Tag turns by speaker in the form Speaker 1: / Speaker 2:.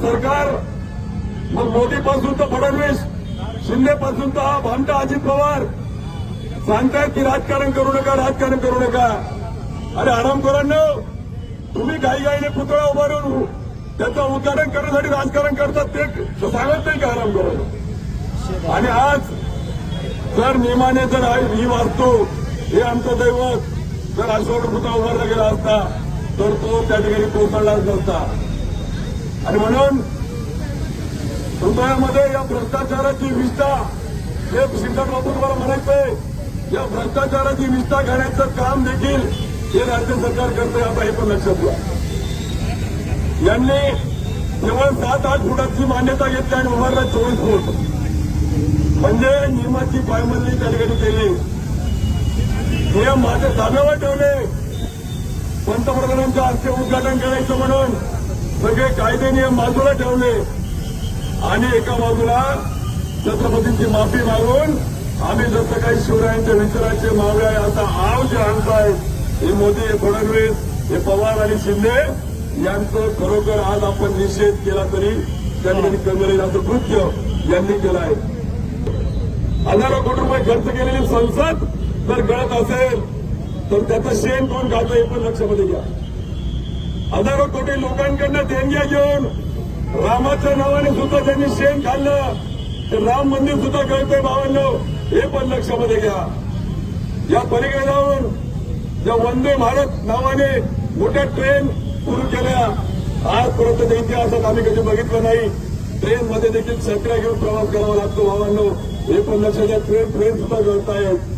Speaker 1: सरकार. मग मोदीपासून तर फडणवीस शिंदेपासून तर हा भामटा अजित पवार. सांगतायत की राजकारण करू नका राजकारण करू नका. अरे आरामखोरांनो तुम्ही काही गाईने पुतळा उभारून त्याचं उद्घाटन करण्यासाठी राजकारण करतात ते सांगत नाही का आरामखोरांना आणि आज जर नियमाने जर ही वाचतो हे आमचं दैवत जर अशोक पुतळा उभारला गेला असता तर तो त्या ठिकाणी कोसळलाच नसता. आणि म्हणून हृदयामध्ये या भ्रष्टाचाराची विस्ता हे सिद्धार्थ बापू तुम्हाला म्हणायचंय या भ्रष्टाचाराची विस्ता घेण्याचं काम देखील हे राज्य सरकार करतंय आता हे पण लक्षात घ्या यांनी केवळ सात आठ फुटाची मान्यता घेतली आणि उभारला चोवीस फूट. म्हणजे नियमाची पायमल्ली त्या ठिकाणी केली. नियम माझ्या ताब्यावर ठेवले. पंतप्रधानांच्या हस्ते उद्घाटन करायचं म्हणून सगळे कायदे नियम बाजूला ठेवले. आणि एका बाजूला छत्रपतींची माफी मागून आम्ही जसं काही शिवरायांच्या विचाराचे मावळे आहे आता आव जे आणताय हे मोदी हे फडणवीस हे पवार आणि शिंदे यांचं खरोखर आज आपण निषेध केला तरी त्यांनी कमी असं कृत्य यांनी केलं आहे. हजारो कोटी रुपये खर्च केलेली संसद जर गळत असेल तर त्याचं शेण कोण खातं हे पण लक्षामध्ये घ्या. हजारो कोटी लोकांकडनं देणग्या घेऊन रामाच्या नावाने सुद्धा त्यांनी शेण खाल्लं ते राम मंदिर सुद्धा कळतंय भावांनो. हे पण लक्षामध्ये घ्या. या पलीकडे जाऊन ज्या वंदे भारत नावाने मोठ्या ट्रेन सुरू केल्या आजपर्यंत त्या इतिहासात आम्ही कधी बघितलं नाही. ट्रेनमध्ये देखील सत्रा घेऊन प्रवास करावा लागतो भावांनो. हे पण लक्षात घ्या ट्रेन ट्रेन सुद्धा करतायत